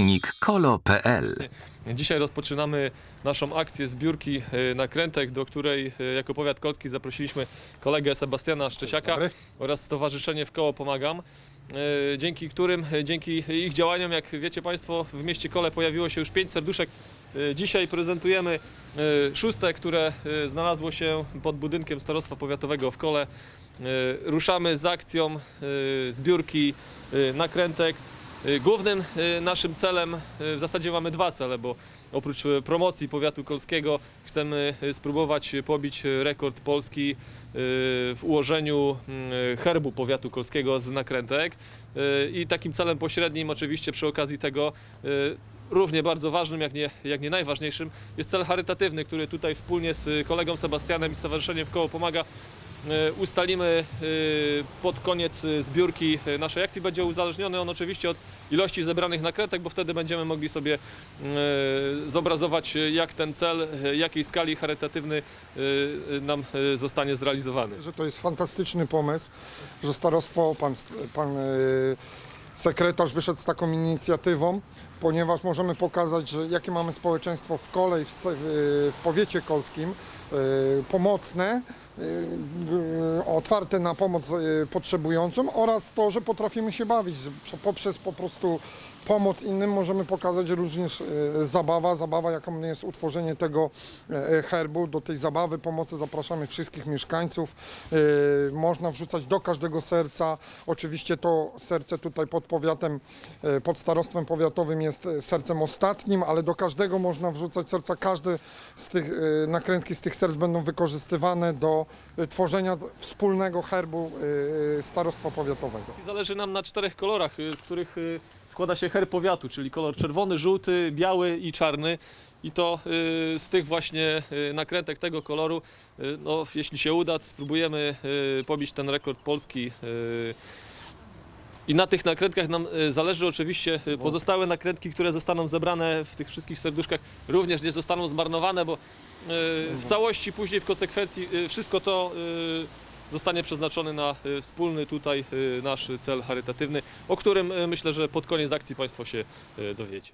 www.e-kolo.pl Dzisiaj rozpoczynamy naszą akcję zbiórki e, nakrętek, do której e, jako powiat kolski zaprosiliśmy kolegę Sebastiana Szczesiaka dobry. oraz Stowarzyszenie W Koło Pomagam, e, dzięki którym, e, dzięki ich działaniom, jak wiecie Państwo, w mieście Kole pojawiło się już pięć serduszek. E, Dzisiaj prezentujemy e, szóste, które e, znalazło się pod budynkiem Starostwa Powiatowego w Kole. E, Ruszamy z akcją e, zbiórki e, nakrętek. Y, Głównym y, naszym celem, y, w zasadzie mamy dwa cele, bo oprócz promocji powiatu kolskiego chcemy spróbować pobić rekord Polski w ułożeniu herbu powiatu kolskiego z nakrętek. I takim celem pośrednim oczywiście przy okazji tego równie bardzo ważnym, jak nie, jak nie najważniejszym, jest cel charytatywny, który tutaj wspólnie z kolegą Sebastianem i Stowarzyszeniem w Koło Pomaga ustalimy e, pod koniec e, zbiórki e, naszej akcji. Będzie uzależniony on oczywiście od ilości zebranych nakrętek, bo wtedy będziemy mogli sobie e, zobrazować, e, jak ten cel, e, jakiej skali charytatywny e, e, nam e, zostanie zrealizowany. że to jest fantastyczny pomysł, że starostwo, pan, pan e, sekretarz wyszedł z taką inicjatywą, ponieważ możemy pokazać, że jakie mamy społeczeństwo w kole i w, w powiecie kolskim, e, pomocne, e, otwarte na pomoc e, potrzebującym oraz to, że potrafimy się bawić. Poprzez po prostu pomoc innym możemy pokazać również e, zabawa, zabawa jaką jest utworzenie tego e, herbu. Do tej zabawy, pomocy zapraszamy wszystkich mieszkańców. E, Można wrzucać do każdego serca. Oczywiście to serce tutaj pod powiatem, e, pod starostwem powiatowym jest e, sercem ostatnim, ale do każdego można wrzucać serca. Każde z tych e, nakrętki z tych serc będą wykorzystywane do e, tworzenia wspólnego herbu starostwa powiatowego. Zależy nam na czterech kolorach, z których składa się herb powiatu, czyli kolor czerwony, żółty, biały i czarny. I to z tych właśnie nakrętek tego koloru, no, jeśli się uda, spróbujemy pobić ten rekord polski. I na tych nakrętkach nam y, zależy oczywiście y, pozostałe nakrętki, które zostaną zebrane w tych wszystkich serduszkach, również nie zostaną zmarnowane, bo y, w całości później w konsekwencji wszystko to zostanie przeznaczone na wspólny tutaj nasz cel charytatywny, o którym myślę, że pod koniec akcji Państwo się dowiecie.